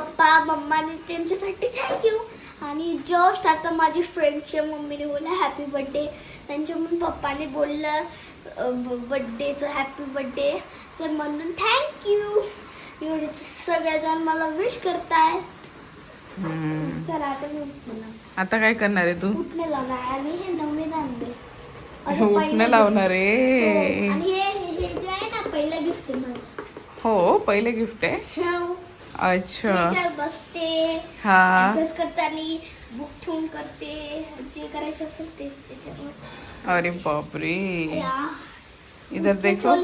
पप्पा मम्माने त्यांच्यासाठी थँक्यू आणि जस्ट आता माझी फ्रेंडच्या मम्मीने बोललं हॅपी बर्थडे त्यांच्या म्हणून पप्पाने बोललं बड्डेचं हॅपी बर्थडे तर म्हणून थँक्यू एवढे सगळेजण मला विश करताय. चला आता मी उठणार आता काय करणार आहे तू? उठणे लावणार. आणि हे नवीन आणले उठणं लावणार. आहे. हो, आणि हे हे जे आहे ना पहिलं गिफ्ट हो पहिले गिफ्ट आहे. हो. अच्छा. बसते हा. बुक ठेवून करते जे करायचं असेल ते त्याच्यावर. अरे बापरे. इधर देखो.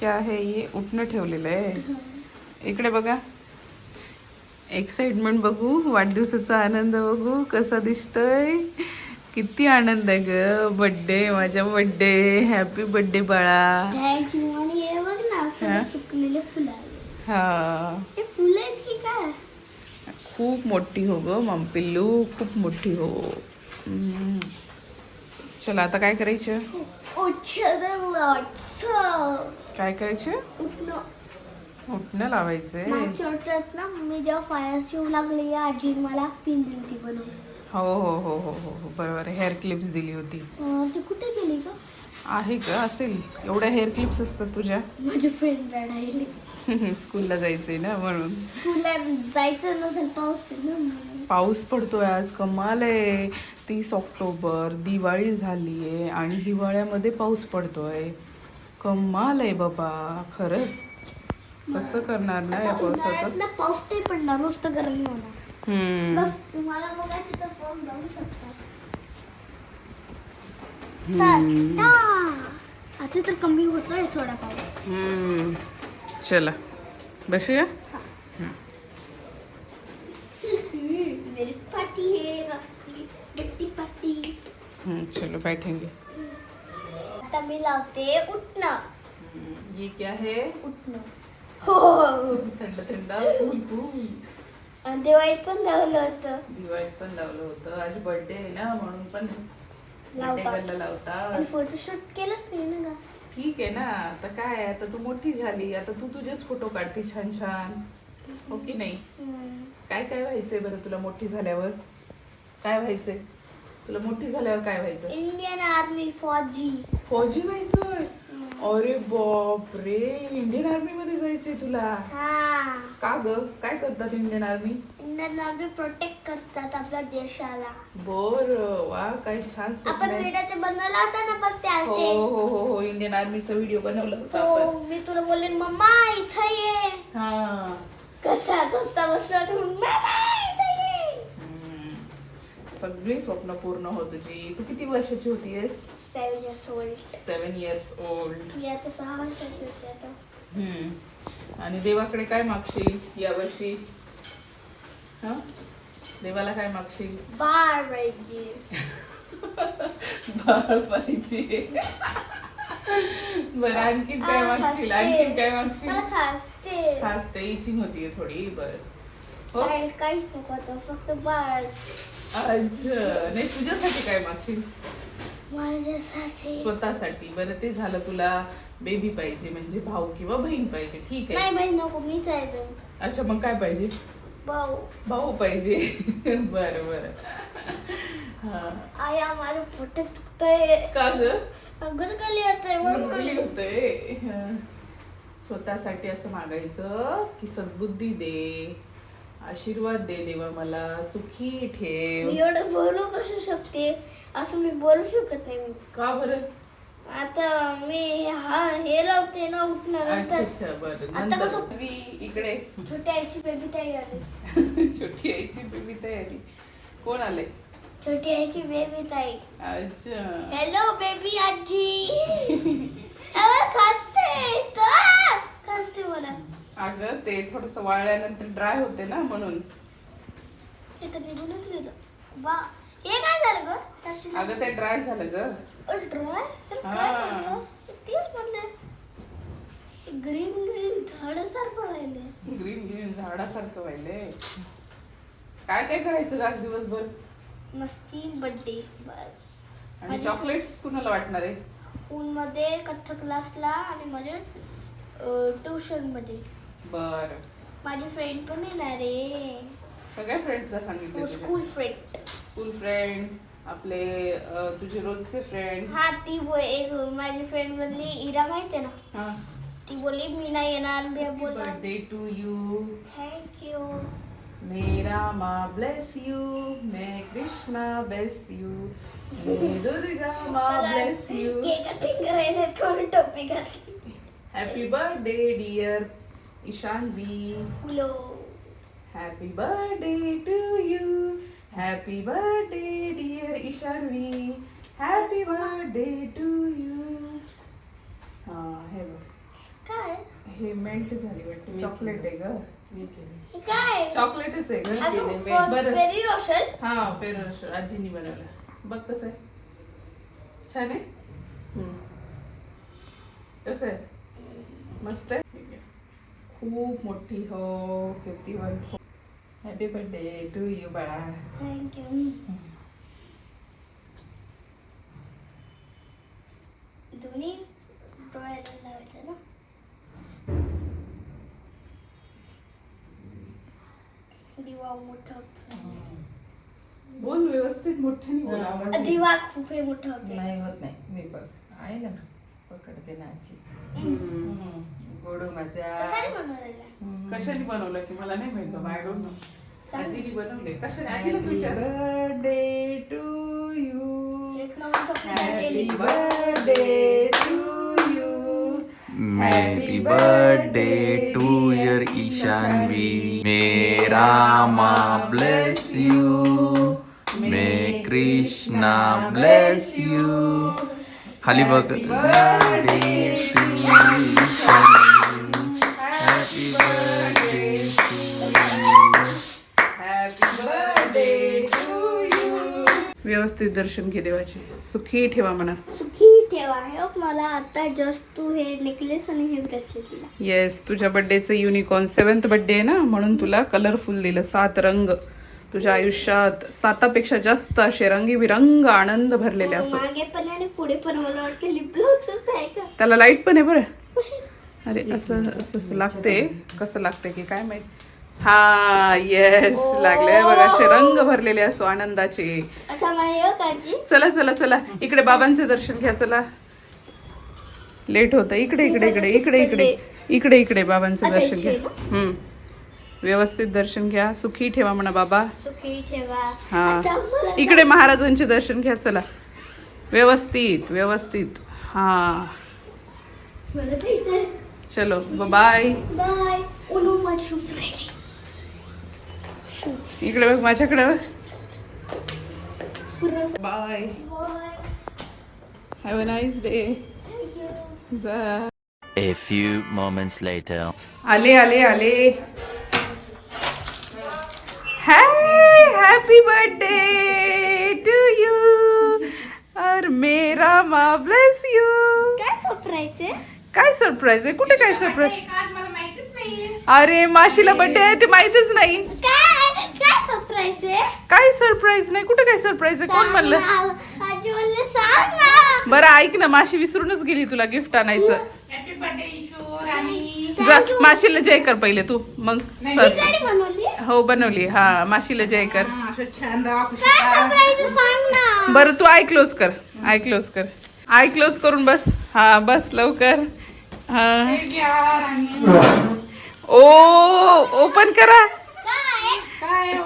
क्या है ये? उठणं ठेवलेलं आहे. इकडे बघा. एक्साइटमेंट बघू. वाढदिवसाचा आनंद बघू. कसा दिसतोय? किती आनंद आहे ग. बर्थडे माझ्या बर्थडे हॅपी बर्थडे बाळा. थँक्यू आणि हे बघ ना? फुलं सुकलेले फुलं. हा. खूप मोठी हो ग मम पिल्लू खूप मोठी हो. चला आता काय करायचं? लावायचं. काय करायचं? उठणं. आठवड्यात ना मी जेव्हा फायर शिव लागली आजी मला पिन दिली ती बनवून हो हो हो हो हो हो बरोबर हेअर क्लिप्स दिली होती. ती कुठे गेली का आहे का असेल. एवढ्या हेअर क्लिप्स असतात तुझ्या? माझी फ्रेंड रडायली स्कूलला जायचंय ना म्हणून स्कूलला जायचं नसेल पाऊस आहे ना म्हणून. पाऊस पडतोय आज कमाल आहे तीस ऑक्टोबर दिवाळी झालीये आणि हिवाळ्यामध्ये पाऊस पडतोय कमाल आहे बाबा खरंच कसं करणार ना या आता पावसाचं पाऊस नाही पडणार नुसतं गरम होणार हम्म. बघ तुम्हाला बघायचं तर पाऊस जाऊ शकता हम्म. टा. आता तर कमी होतोय थोडा पाऊस हम्म. चला। बसूया मेरी पार्टी है। रात्री बड्डी पार्टी हम्म, चलो बैठेंगे। आता मी लावते उठणं ये क्या है? उठणं हो। थंड थंड कूल कूल आणि दिवाळीत पण लावलं होतं। दिवाळीत पण लावलं होतं। आज बर्थडे आहे ना म्हणून पण लावतात. birthday ला लावतात आणि फोटोशूट केलंच नाही ना ठीक आहे ना आता काय आता तू मोठी झाली आता तू तुझेच फोटो काढते छान छान. हो की नाही. काय काय व्हायचंय बरं तुला मोठी झाल्यावर? काय व्हायचंय? तुला मोठी झाल्यावर काय व्हायचं? इंडियन आर्मी फौजी. फौजी व्हायचंय? अरे बाप रे इंडियन आर्मी मध्ये जायचंय तुला. हा. का ग? काय करतात Indian army? Indian army protect करतात आपल्या देशाला. बर वा काय छान आपण. व्हिडिओ ते बनवला होता ना बघ त्या हो ते. हो हो हो इंडियन आर्मीचा व्हिडिओ बनवला होता हो मी तुला बोलले मम्मा इथं ये. हा. कसा कसा बसला तू. सगळी स्वप्न पूर्ण होत तुझी. तू किती वर्षाची होतीयस Seven years old. Seven years old मी आता सहा वर्षाची होते आता. आणि देवाकडे काय मागशील यावर्षी? हा? देवाला काय मागशील? बाळ पाहिजे. बाळ पाहिजे. बरं आणखीन काय मागशील. आणखीन काय मागशील? मला खासते. खास ते इचिंग होतीये थोडी बर. हो? काहीच नको फक्त बाळ. अच्छा. नाही तुझ्यासाठी काय मागशील? माझ्यासाठी. स्वतःसाठी. बरं ते झालं तुला. बेबी पाहिजे म्हणजे भाऊ किंवा बहीण पाहिजे. ठीक नाही आहे बाई नको मीच आहे बाई. अच्छा मग काय पाहिजे? भाऊ. भाऊ पाहिजे. बरं बरं. हा. आया माझं पोट दुखतंय का ग? अगोदर येतंय म्हणून. होते स्वतःसाठी असं मागायचं की सद्बुद्धी दे आशीर्वाद दे देवा मला सुखी ठेव. मी एवढं बोलू कसू शकते? असं मी बोलू शकत नाही. मी का बरं? आता मी हा हे लावते ना अच्छा बरं. आता नंतर. कसं- मी इकडे. छोट्या आईची बेबी ताई आली छोटी आईची बेबी तयारी. कोण आले छोटी आईची बेबी ताई. अच्छा. हॅलो बेबी आजी. आम्हाला खासते. तर खासते मला. अगं ते थोडस वाळल्यानंतर ड्राय होते ना म्हणून. इथं निघूनच गेलं. बा हे काय झालं ग? अगं ते ड्राय झालं ग. ड्राय हा. तेच म्हणलं. ग्रीन ग्रीन झाडासारखं राहिले ग्रीन ग्रीन झाडासारखं व्हायले काय काय करायचं ग आज दिवसभर? मस्ती बर्थडे बस. आणि चॉकलेट्स कुणाला वाटणार आहे? स्कूलमध्ये कथ्थक क्लासला आणि माझे ट्युशनमध्ये बर. माझी फ्रेंड पण येणार आहे. सगळ्या फ्रेंड्सला सांगितलं स्कूल फ्रेंड स्कूल फ्रेंड आपले तुझे रोजचे फ्रेंड्स हा ती बो- एक माझी फ्रेंड म्हणली इरा माहिती आहे ना? हा. ती बोलली मी नाही येणार मी बोलला बर्थडे टू यू थँक्यू मेरा माँ ब्लेस यू मैं कृष्णा ब्लेस यू मैं दुर्गा माँ ब्लेस यू केक कटिंग करायला कोण टोपी घातली? हॅपी बर्थडे डिअर ईशानवी फुलो happy birthday to you happy birthday dear Ishanvi happy birthday to you हा हे बघ. काय? हे मेल्ट झाली वाटते. चॉकलेट आहे ग. हे काय? चॉकलेटच आहे ग अगं, केलंय. फो- बरं. फेरी रोशन हा फेर आजीनी बनवलं. बघ कसं आहे. छान आहे? हम्म. कसं आहे? मस्त आहे? ठीक आहे. खूप मोठी हो कीर्तिवंत हो हॅपी बर्थडे टू यू बाळा थँक्यू दोन्ही डोळ्याला लावायचं ना दिवा मोठा होतो बोल व्यवस्थित मोठ्याने बोल आवाज. दिवा खूप हे मोठा होते नाही होत नाही मी बघ आहे ना पकडते ना आजी हम्म. गोडू माझ्या कशाने बनवलेला हम्म. कशाने बनवलं की मला नाही माहीत बाबा आय डोंट नो. आजीली बनवले. Birthday to you happy be may you happy bless you may Krishna bless you खाली बघ व्यवस्थित दर्शन घे देवाचे. सुखी ठेवा म्हणा. सुखी ठेवा. हे बघ मला आता जस्ट तू हे नेकलेस आणि हे ब्रेसलेट दिला. येस तुझ्या बर्थडेचं युनिकॉर्न सेवन्थ बर्थडे आहे ना? म्हणून तुला कलरफुल दिलं. सात रंग. तुझ्या आयुष्यात सातापेक्षा जास्त असे रंगीबिरंग आनंद भरलेले असो. मागे पण आणि पुढे पण मला वाटतं लिपलॉक्सच आहे का? त्याला लाइट पण आहे बरं. अरे असं असं असं लागते कसं लागते की काय माहीत? हा येस लागले बघ असे रंग भरलेले असो आनंदाचे. चला चला चला. इकडे बाबांचे दर्शन घ्या चला. लेट होतं. इकडे इकडे इकडे इकडे इकडे. इकडे इकडे बाबांचं दर्शन घ्या. हम्म. व्यवस्थित दर्शन घ्या. सुखी ठेवा म्हणा बाबा. सुखी ठेवा. हा. इकडे महाराजांचे दर्शन घ्या चला. व्यवस्थित व्यवस्थित. हा. चलो बाय बाय उनो माझे शूज राहिले शूज इकडे बघ माझ्याकडे bye bye have a nice day A few moments later. आले आले आले. हैप्पी बर्थडे टू यू और मेरा माँ ब्लेस यू काय सरप्राईज आहे? काय सरप्राईज आहे? कुठे काय सरप्राईज अरे माशीला बर्थडे आहे ते माहितच नाही. सरप्राईज आहे? काय सरप्राईज नाही. कुठे काय सरप्राईज आहे? कोण म्हणलं? सांग ना. आजी म्हणले सांग ना. बरं ऐक ना माशी विसरूनच गेली तुला गिफ्ट आणायचं. जा. माशीला जय कर पहिले तू. मग सर. खिचडी बनवली? हो बनवली. हा माशीला जय कर. काय सरप्राईज सांग ना. बरं तू आय क्लोज कर. आय क्लोज कर. आय क्लोज करून बस. हा बस लवकर. हा. ओ ओपन करा.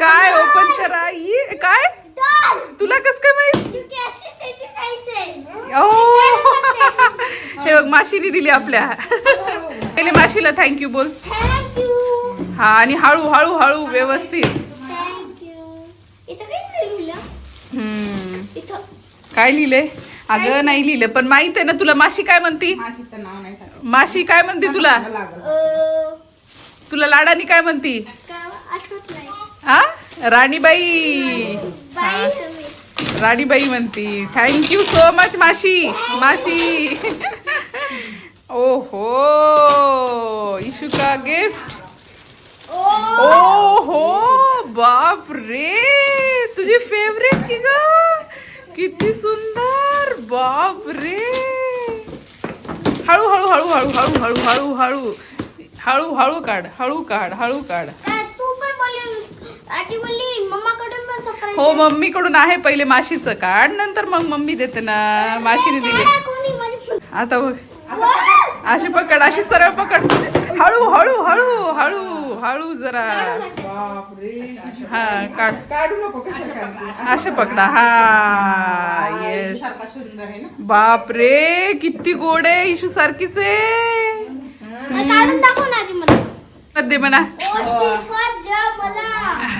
काय ओपन करा ये काय? डॉल. तुला कस काय माहीत? ओ. हे बघ माशीने दिली आपल्या. पहिले माशीला थँक्यू बोल. थँक्यू हा आणि हळू हळू हळू व्यवस्थित. काय लिहिलंय? अगं नाही लिहिलं पण माहीत आहे ना तुला. माशी काय म्हणती? माशी काय म्हणते तुला? तुला लाडानी काय म्हणती? हा? राणीबाई. राणीबाई म्हणती. थँक्यू सो मच माशी. माशी. ओ हो इशू का गिफ्ट ओ ओ हो बाप रे तुझी फेवरेट की ग? किती सुंदर. बाप रे हळू हळू हळू हळू हळू हळू हळू हळू. हळू हळू काढ हळू काढ हळू काढ. आजी बोलली मम्माकडून पण सरप्राईज हो मम्मीकडून आहे पहिले माशीचं काढ नंतर मग मम्मी देते ना. माशीने दिले. कोणी आता बघ. अशी पकड अशी सरळ पकड. हळू हळू हळू हळू हळू जरा. बापरे हा काढ. काढू नको कशा काढते? असे पकडा. हा येस सारखा सुंदर आहे ना? बापरे किती गोड आहे इशू सारखीच आहे. काढून दाखव ना आजी मला दे म्हणा.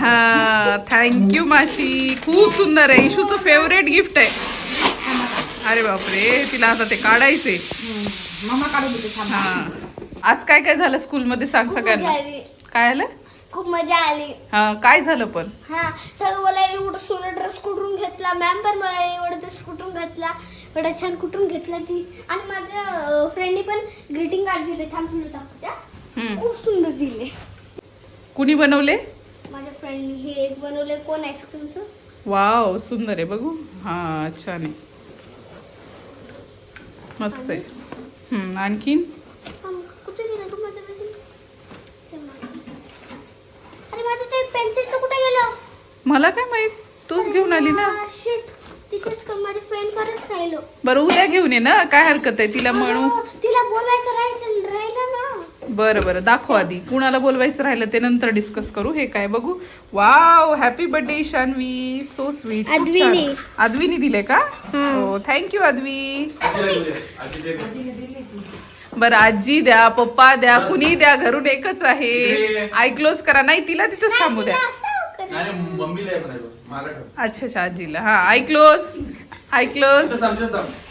हा थँक्यू माशी. खूप सुंदर आहे. इशूचं फेवरेट गिफ्ट आहे. अरे बापरे तिला आता ते काढायचे मम्मा काढून देते थांब हा. आज काय काय झालं स्कूलमध्ये सांग सगळ्यांना? काय आलं? खूप मजा आली. हा काय झालं पण? हा सगळं मला एवढं सोनं ड्रेस कुठून घेतला? मॅम पण मला एवढं ड्रेस कुठून घेतला? एवढं छान कुठून घेतला ती? आणि माझ्या फ्रेंडनी पण ग्रीटिंग कार्ड दिले. थांब तुला दाखवत्या. खूप सुंदर दिले. कुणी बनवले? माझ्या फ्रेंडनी हे एक बनवले. कोण आईस्क्रीमचं? वाव सुंदर आहे बघू. हा छान आहे. मस्त आहे. आणखीन? मला काय माहीत? तूच घेऊन आली ना? बरं उद्या घेऊन ये ना. काय हरकत आहे? तिला म्हणू. अहो, तिला बोलायचं राहिलं ना. बरं बरं. दाखव आधी. कुणाला बोलवायचं राहिलं ते नंतर डिस्कस करू. हे काय बघू? Wow happy birthday Shanvi so sweet Adwini. Adwini दिले का? हो. Thank you Advi. बरं. आजी द्या पप्पा द्या कुणी द्या घरून एकच आहे. आय क्लोज करा. नाही तिला तिथंच थांबू द्या. असं कर. नाही मम्मीला आहे म्हणायचं. मला ठेव. अच्छा अच्छा आजीला. हा आय क्लोज आय क्लोज.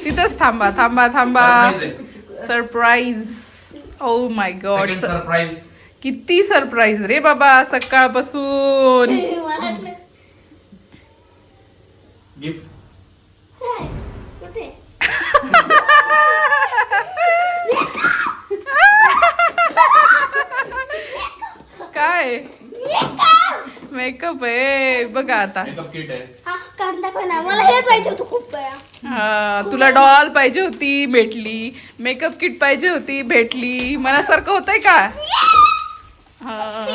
तिथंच थांबा थांबा. थांबा Surprise आहे. Surprise oh my God surprise. किती सरप्राईज रे बाबा सकाळपासून. काय? मेकअप! आहे. बघा आता. आहे. हा काढून दाखव ना मला हेच पाहिजे होतं खूप वेळा. हा, तुला डॉल पाहिजे होती भेटली. मेकअप किट पाहिजे होती भेटली. मनासारखं होतंय का? हा.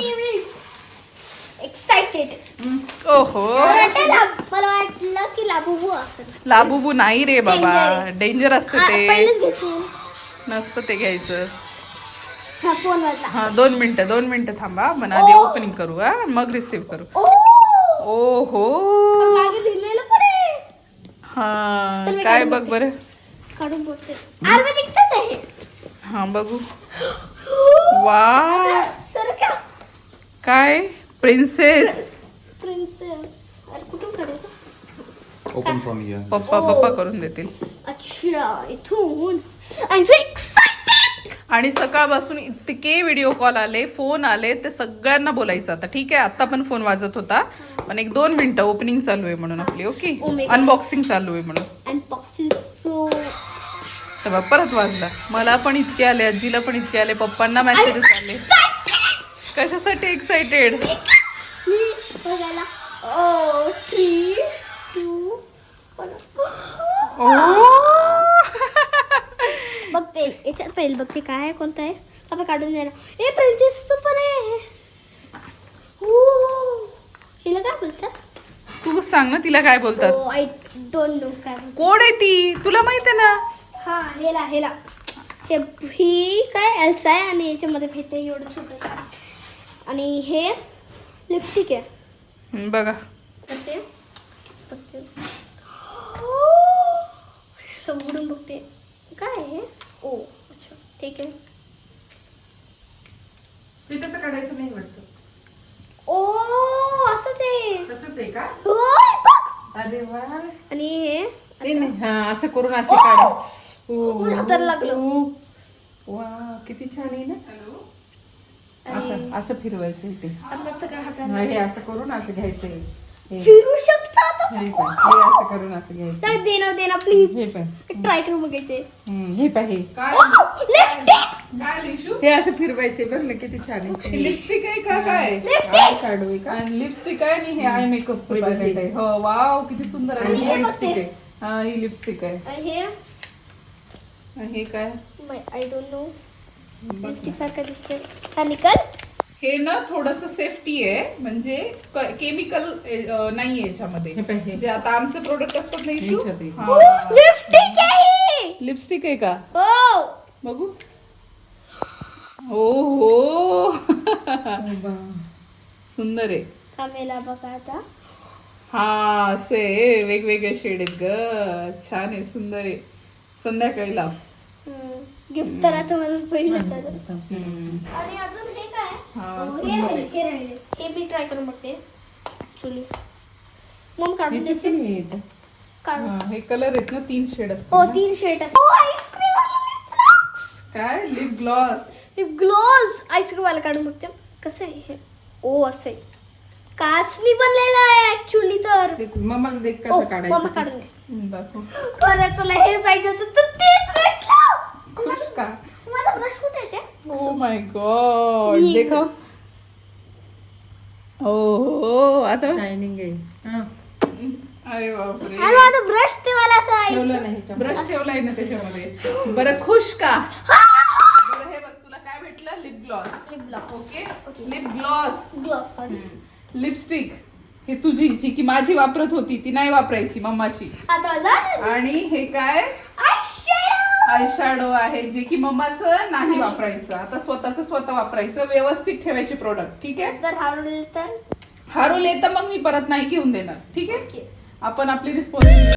एक्साइटेड ओहो. मला वाटलं की लाभू असेल. लाबुबू नाही रे बाबा. डेंजर असतं हा, ते. पहिलेच घेतलं. नसतं ते घ्यायचं. हा दोन मिनटं दोन मिनटं थांबा. मग आधी ओपनिंग करू हा मग रिसिव्ह करू. ओ! हो हा काय बघ बरं. हा बघू. वा! काय? प्रिन्सेस ओपन फ्रॉम पप्पा पप्पा करून देतील. अच्छा इथून. आणि सकाळपासून इतके व्हिडिओ कॉल आले फोन आले ते सगळ्यांना बोलायचं आता. ठीक आहे आता पण फोन वाजत होता. पण एक दोन मिनिटं ओपनिंग चालू आहे म्हणून आपली okay Oh my God. Unboxing चालू आहे म्हणून. परत वाजला. मला पण इतके आले आजीला पण इतके आले पप्पांना मेसेजेस आले. कशासाठी एक्साइटेड मी बघायला ओ थ्री टू ओ याच्यात पहिले बघते काय आहे कोणतं आहे? बाबा काढून द्या ना. ए प्रिन्सेसचं पण आहे. ओ हिला काय बोलतात? तू सांग ना तिला काय बोलतात. आय डोंट नो काय बोलतात. कोड आहे ती? तुला माहीत आहे ना? हा हेला हेला. हे ही काय एल्सा आहे आणि याच्यामध्ये भेटते एवढं छोटं. आणि हे लिपस्टिक आहे. हम्म, बघा बघते बघते उघडून बघते काय आहे ओ अच्छा ठीक आहे. ते तसं काढायचं नाही वाटतं. ओ असंच आहे. तसंच आहे का? होय, बघ. अरे वा. आणि हे ते नाही हा असं करून असे काढा. हाताला लागलं. वा किती छान आहे ना. असं असं फिरवायचं हे असं करून असं घ्यायचं फिरू हे पण हे असं करून असं घ्यायचं. चल दे ना दे ना हे प्लीज पण ट्राय करून बघायचे हम्म, हे पाहे लिपस्टिक काय? लिशू? हे असं फिरवायचे बघ ना किती छान आहे. लिपस्टिक आहे का काय? आय शॅडो आहे का? लिपस्टिक आहे आणि हे आय मेकअपचं हे बघ पॅलेट आहे. हो वाव किती सुंदर आहे. आणि हे ही लिपस्टिक. आहे. हा ही लिपस्टिक आहे. आणि हे? आणि हे काय? I don't know. लिपस्टिक सारखं दिसते हा निकल. हे ना थोडस सेफ्टी आहे. म्हणजे केमिकल नाहीये हे याच्यामध्ये हे. जे आता आमचे प्रोडक्ट असतात नाही. लिपस्टिक आहे. लिपस्टिक आहे. का? हो. बघू. हो हो. बा. सुंदर आहे. कामेला बघा आता. हा असे वेगवेगळे शेड आहेत ग. छान आहे सुंदर आहे. संध्याकाळी लाव गिफ्ट तर आता मला पहिलं. आणि अजून हे हा, हो, हे. हे हे मी ट्राय करून बघते. मग काढून देते. हा, हे कलर आहेत ना तीन शेड हो असतात तीन शेड असतात आईस्क्रीम काय? Lip gloss lip gloss ice cream वाला काढून बघते. कसं आहे हे? ओ असं आहे. काचनी बनलेलं आहे ऍक्च्युली तर. मम्माला देख कसं मम्मा काढायचं काढून दे. दाखव. खरं तुला हे पाहिजे होतं तर तेच भेटलं. खुश का? माझा ब्रश कुठे आहे ओ माय गॉड देखो. ओ हो आता शायनिंग आहे. हा. अरे बापरे. आणि माझा ब्रश ते मला असं आहे. ठेवलं नाही. ब्रश ठेवलाय ना त्याच्यामध्ये. बरं खुश का? बरं हे बघ तुला काय भेटलं? Lip gloss lip gloss okay lip gloss gloss lipstick हे तुझी जी की माझी वापरत होती ती नाही वापरायची मम्माची. आणि हे काय. आयशॅडो आहे जे की मम्माचं नाही वापरायचं. आता स्वतःच स्वतः वापरायचं व्यवस्थित ठेवायचे प्रोडक्ट ठीक आहे? तर हरवले तर? हरवले तर मग मी परत नाही घेऊन देणार ठीक आहे? आपण आपली रिस्पॉन्स